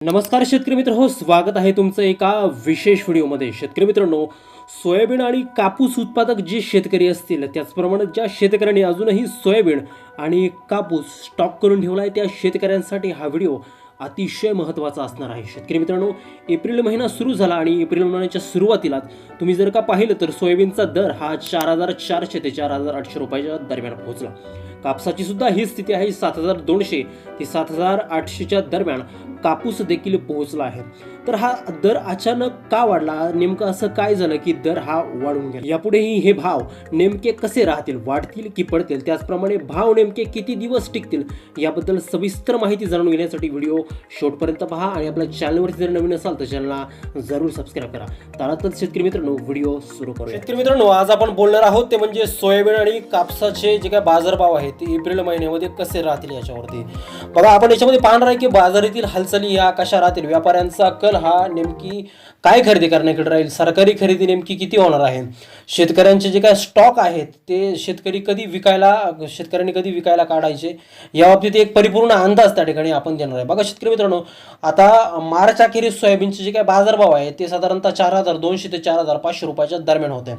नमस्कार शेतकरी मित्र हो स्वागत आहे तुमचं एका विशेष व्हिडिओमध्ये. शेतकरी मित्रांनो सोयाबीन आणि कापूस उत्पादक जे शेतकरी असतील त्याचप्रमाणे ज्या शेतकऱ्यांनी अजूनही सोयाबीन आणि कापूस स्टॉक करून ठेवला आहे त्या शेतकऱ्यांसाठी हा व्हिडिओ अतिशय महत्त्वाचा असणार आहे. शेतकरी मित्रांनो एप्रिल महिना सुरू झाला आणि एप्रिल महिन्याच्या सुरुवातीलाच तुम्ही जर का पाहिलं तर सोयाबीनचा दर हा चार हजार चारशे ते चार हजार आठशे रुपयाच्या दरम्यान पोहोचला. कापसाची सुद्धा ही स्थिती आहे सात हजार दोनशे ते सात हजार आठशेच्या दरम्यान कापूस देखील पोहोचला आहे. तर हा दर अचानक का वाढला? नेमकं असं काय झालं की दर हा वाढून गेला? यापुढेही हे भाव नेमके कसे राहतील? वाढतील की पडतील? त्याचप्रमाणे भाव नेमके किती दिवस टिकतील? याबद्दल सविस्तर माहिती जाणून घेण्यासाठी व्हिडिओ शेवटपर्यंत पहा आणि आपल्या चॅनलवरती जर नवीन असाल तर चॅनलला जरूर सबस्क्राईब करा. तर शेतकरी मित्रांनो व्हिडिओ सुरू करू शेतकरी मित्रांनो आज आपण बोलणार आहोत ते म्हणजे सोयाबीन आणि कापसाचे जे काय बाजारभाव आहेत ते एप्रिल महिन्यामध्ये कसे राहतील याच्यावरती. बघा आपण याच्यामध्ये पाहणार आहे की बाजारातील हालचाली या कशा राहतील. व्यापाऱ्यांचा कल हा नेमकी काय खरेदी करण्याकडे राहील? सरकारी खरेदी नेमकी किती होणार आहे? शेतकऱ्यांचे जे काय स्टॉक आहेत ते शेतकरी कधी विकायला शेतकऱ्यांनी कधी विकायला काढायचे? या बाबतीत एक परिपूर्ण अंदाज त्या ठिकाणी आपण देणार आहे. बघा शेतकरी मित्रांनो आता मार्च अखेरीस सोयाबीनचे जे काय बाजारभाव आहे ते साधारणतः चार हजार दोनशे ते चार हजार पाचशे रुपयाच्या दरम्यान होते.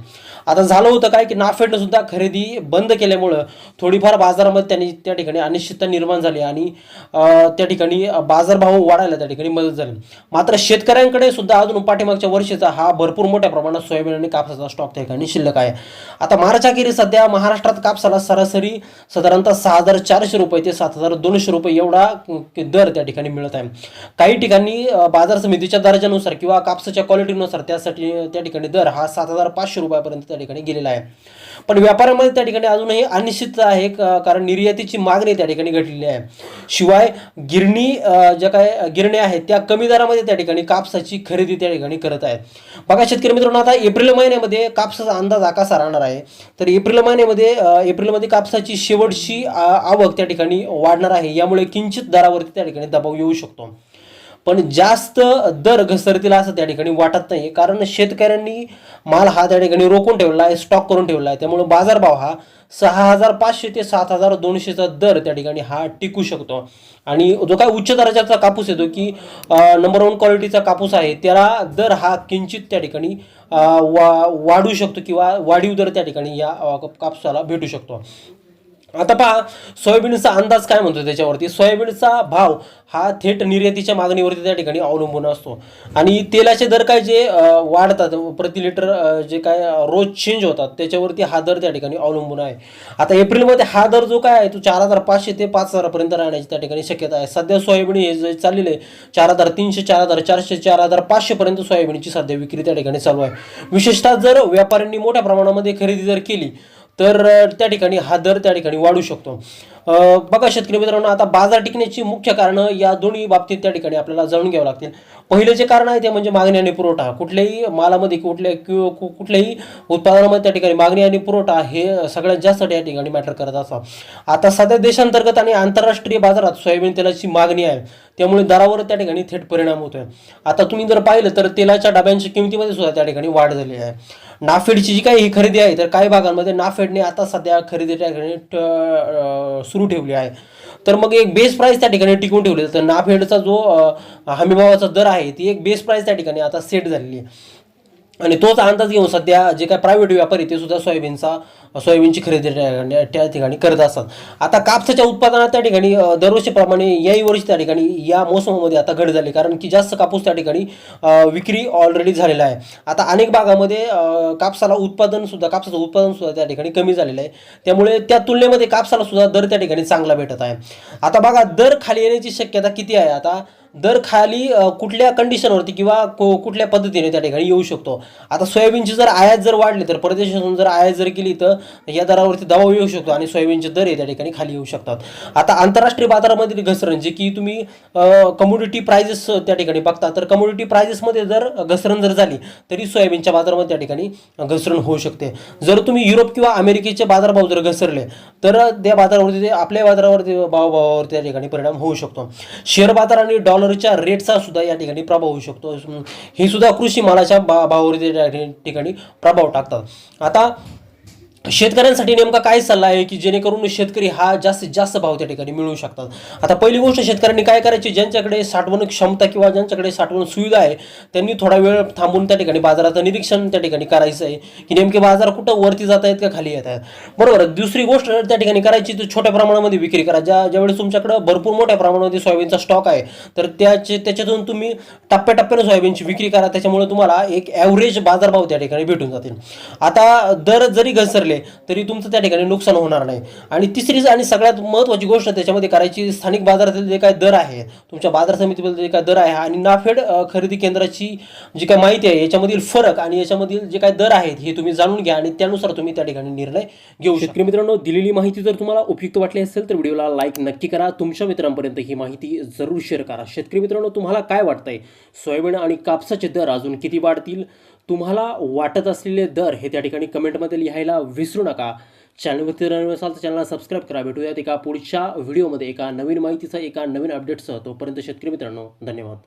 आता झालं होतं काय की नाफेडनं सुद्धा खरेदी बंद केल्यामुळं थोडीफार बाजारामध्ये त्यांनी त्या ठिकाणी अनिश्चितता निर्माण झाली आणि त्या ठिकाणी बाजारभाव वाढायला त्या ठिकाणी मदत झाली. मात्र शेतकऱ्यांकडे सुद्धा अजून पाठीमागच्या वर्षीचा हा भरपूर मोठ्या प्रमाणात सोयाबीन आणि कापसाचा स्टॉक त्या ठिकाणी शिल्लक आहे. आता मार्चाखेरी सध्या महाराष्ट्रात कापसाला सरासरी साधारणतः सहा हजार चारशे रुपये ते सात हजार दोनशे रुपये एवढा दर त्या ठिकाणी मिळत आहे. काही ठिकाणी बाजार समितीच्या दर्जानुसार किंवा कापसाच्या क्वालिटीनुसार त्यासाठी त्या ठिकाणी दर हा सात हजार पाचशे रुपयापर्यंत त्या ठिकाणी गेलेला आहे. पण व्यापाऱ्यामध्ये त्या ठिकाणी अजूनही अनिश्चितता आहे कारण निर्यातीची मागणी त्या ठिकाणी घडलेली आहे. शिवाय गिरणी ज्या काय गिरण्या आहेत त्या कमी दरामध्ये त्या ठिकाणी कापसाची खरेदी त्या ठिकाणी करत आहेत. बघा शेतकरी मित्रांनो आता एप्रिल महिन्यामध्ये कापसाचा अंदाज आकासा राहणार आहे. तर एप्रिल महिन्यामध्ये एप्रिलमध्ये कापसाची शेवटची आवक त्या ठिकाणी वाढणार आहे. यामुळे किंचित दरावरती त्या ठिकाणी दबाव येऊ शकतो. पण जास्त दर घसरतील असं त्या ठिकाणी वाटत नाही कारण शेतकऱ्यांनी माल हा त्या ठिकाणी रोखून ठेवला आहे स्टॉक करून ठेवला आहे. त्यामुळे बाजारभाव हा सहा हजार पाचशे ते सात हजार दोनशेचा दर त्या ठिकाणी हा टिकू शकतो. आणि जो काय उच्च दर्जाचा कापूस येतो की नंबर वन क्वालिटीचा कापूस आहे त्याला दर हा किंचित त्या ठिकाणी वा वाढू शकतो किंवा वाढीव दर त्या ठिकाणी या कापसाला भेटू शकतो. आता पहा सोयाबीनचा अंदाज काय म्हणतो त्याच्यावरती? सोयाबीनचा भाव हा थेट निर्यातीच्या मागणीवरती त्या ठिकाणी अवलंबून असतो. आणि तेलाचे दर काय जे वाढतात प्रति लिटर जे काय रोज चेंज होतात त्याच्यावरती हा दर त्या ठिकाणी अवलंबून आहे. आता एप्रिलमध्ये हा दर जो काय आहे तो चार हजार पाचशे ते पाच हजारापर्यंत राहण्याची त्या ठिकाणी शक्यता आहे. सध्या सोयाबीन हे जे चाललेलं आहे चार हजार तीनशे चार हजार चारशे चार हजार पाचशेपर्यंत सोयाबीनची सध्या विक्री त्या ठिकाणी चालू आहे. विशेषतः जर व्यापाऱ्यांनी मोठ्या प्रमाणामध्ये खरेदी जर केली तर त्या ठिकाणी हा दर त्या ठिकाणी वाढू शकतो. बघा शेतकरी मित्रांनो आता बाजार टिकण्याची मुख्य कारणं या दोन्ही बाबतीत त्या ठिकाणी आपल्याला जाणून घ्यावं लागतील. पहिलं जे कारण आहे ते म्हणजे मागणी आणि पुरवठा. कुठल्याही मालामध्ये कुठल्या किंवा कु- कुठल्याही उत्पादनामध्ये त्या ठिकाणी मागणी आणि पुरवठा हे सगळ्यात जास्त त्या ठिकाणी मॅटर करत असतात. आता सध्या देशांतर्गत आणि आंतरराष्ट्रीय बाजारात सोयाबीन तेलाची मागणी आहे. त्यामुळे दरावर त्या ठिकाणी थेट परिणाम होतोय. आता तुम्ही जर पाहिलं तर तेलाच्या डब्यांच्या किमतीमध्ये सुद्धा त्या ठिकाणी वाढ झाली आहे. नाफेडची जी काही ही खरेदी आहे तर काही भागांमध्ये नाफेडने आता सध्या खरेदी त्या ठिकाणी ट- सुरू ठेवली आहे. तर मग एक बेस प्राईस त्या ठिकाणी टिकून ठेवली तर नाफेडचा जो हमीभावाचा दर आहे ती एक बेस प्राईस त्या ठिकाणी आता सेट झालेली आहे. आणि तोच अंदाज घेऊन सध्या जे काय प्रायव्हेट व्यापारी ते सुद्धा सोयाबीनचा सोयाबीनची खरेदी त्या त्या ठिकाणी करत असतात. आता कापसाच्या उत्पादनात त्या ठिकाणी दरवर्षीप्रमाणे याही वर्षी त्या ठिकाणी या मोसमामध्ये आता घट झाली. कारण की जास्त कापूस त्या ठिकाणी विक्री ऑलरेडी झालेला आहे. आता अनेक भागामध्ये कापसाला उत्पादन सुद्धा कापसाचं उत्पादन सुद्धा त्या ठिकाणी कमी झालेलं आहे. त्यामुळे त्या तुलनेमध्ये कापसाला सुद्धा दर त्या ठिकाणी चांगला भेटत आहे. आता बघा दर खाली येण्याची शक्यता किती आहे? आता दर खाली कुठल्या कंडिशनवरती किंवा को- कुठल्या पद्धतीने त्या ठिकाणी येऊ शकतो. आता सोयाबीनची जर आयात जर वाढली तर परदेशातून जर आयात जर केली तर या दरावरती दबाव येऊ शकतो आणि सोयाबीनचे दर हे त्या ठिकाणी खाली येऊ शकतात. आता आंतरराष्ट्रीय बाजारामधील घसरण जे की तुम्ही कमोडिटी प्राइजेस त्या ठिकाणी बघता तर कमोडिटी प्राइजेसमध्ये जर घसरण जर झाली तरी सोयाबीनच्या बाजारामध्ये त्या ठिकाणी घसरण होऊ शकते. जर तुम्ही युरोप किंवा अमेरिकेचे बाजारभाव जर घसरले तर त्या बाजारावरती ते आपल्या बाजारावरती भावभावावरती त्या ठिकाणी परिणाम होऊ शकतो. शेअर बाजार आणि डॉलरच्या रेटचा सुद्धा या ठिकाणी प्रभाव होऊ शकतो. हे सुद्धा कृषी मालाच्या भा भावावरती ठिकाणी प्रभाव टाकतात. आता शेतकऱ्यांसाठी नेमका काय सल्ला आहे की जेणेकरून शेतकरी हा जास्तीत जास्त भाव त्या ठिकाणी मिळू शकतात? आता पहिली गोष्ट शेतकऱ्यांनी काय करायची? ज्यांच्याकडे साठवण क्षमता किंवा ज्यांच्याकडे साठवण सुविधा आहे त्यांनी थोडा वेळ थांबून त्या ठिकाणी बाजाराचं निरीक्षण त्या ठिकाणी करायचं आहे की नेमके बाजार कुठं वरती जात आहेत का खाली येत आहेत? बरोबर. दुसरी गोष्ट त्या ठिकाणी करायची तर छोट्या प्रमाणामध्ये विक्री करा. ज्या ज्यावेळेस तुमच्याकडं भरपूर मोठ्या प्रमाणामध्ये सोयाबीनचा स्टॉक आहे तर त्याचे त्याच्यातून तुम्ही टप्प्याटप्प्याने सोयाबीनची विक्री करा. त्याच्यामुळे तुम्हाला एक ॲव्हरेज बाजारभाव त्या ठिकाणी भेटून जातील. आता दर जरी घसरले तरी तुमचं त्या ठिकाणी नुकसान होणार नाही. आणि तिसरी आणि सगळ्यात महत्त्वाची गोष्ट त्याच्यामध्ये करायची स्थानिक बाजारातील जे काय दर आहे तुमच्या बाजार समितीमध्ये जे काय दर आहे आणि नाफेड खरेदी केंद्राची जी काय माहिती आहे याच्यामधील फरक आणि याच्यामधील जे काय दर आहेत हे तुम्ही जाणून घ्या आणि त्यानुसार तुम्ही त्या ठिकाणी निर्णय घेऊ शेतकरी मित्रांनो दिलेली माहिती जर तुम्हाला उपयुक्त वाटली असेल तर व्हिडिओला लाईक नक्की करा. तुमच्या मित्रांपर्यंत ही माहिती जरूर शेअर करा. शेतकरी मित्रांनो तुम्हाला काय वाटतंय? सोयाबीन आणि कापसाचे दर अजून किती वाढतील? तुम्हाला वाटत असलेले दर हे त्या ठिकाणी कमेंटमध्ये लिहायला विसरू नका. चॅनलवरती जर नवीन असाल तर चॅनलला सबस्क्राईब करा. भेटूयात एका पुढच्या व्हिडिओमध्ये एका नवीन माहितीचा एका नवीन अपडेटसह तोपर्यंत शेतकरी मित्रांनो धन्यवाद.